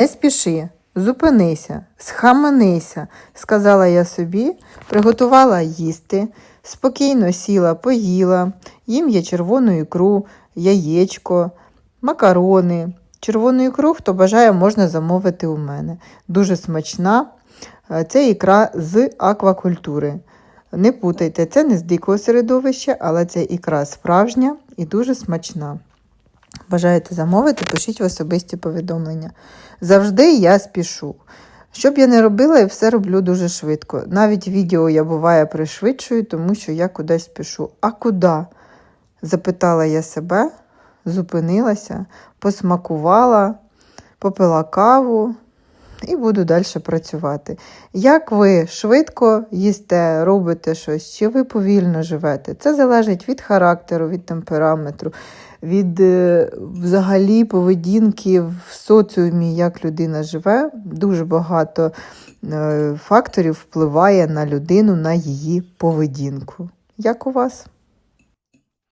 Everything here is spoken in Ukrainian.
Не спіши, зупинися, схаменися, сказала я собі, приготувала їсти, спокійно сіла, поїла, їм я червону ікру, яєчко, макарони. Червону ікру, хто бажає, можна замовити у мене. Дуже смачна. Е, Це ікра з аквакультури. Не путайте, це не з дикого середовища, але це ікра справжня і дуже смачна. Бажаєте замовити, пишіть в особисті повідомлення. Завжди я спішу. Що б я не робила, я все роблю дуже швидко. Навіть відео я буває пришвидшую, тому що я кудись спішу. А куди? запитала я себе, зупинилася, посмакувала, попила каву і буду далі працювати. Як ви швидко їсте, робите щось, чи ви повільно живете? Це залежить від характеру, від темпераметру, від е, взагалі поведінки в соціумі, як людина живе. Дуже багато е, факторів впливає на людину, на її поведінку. Як у вас?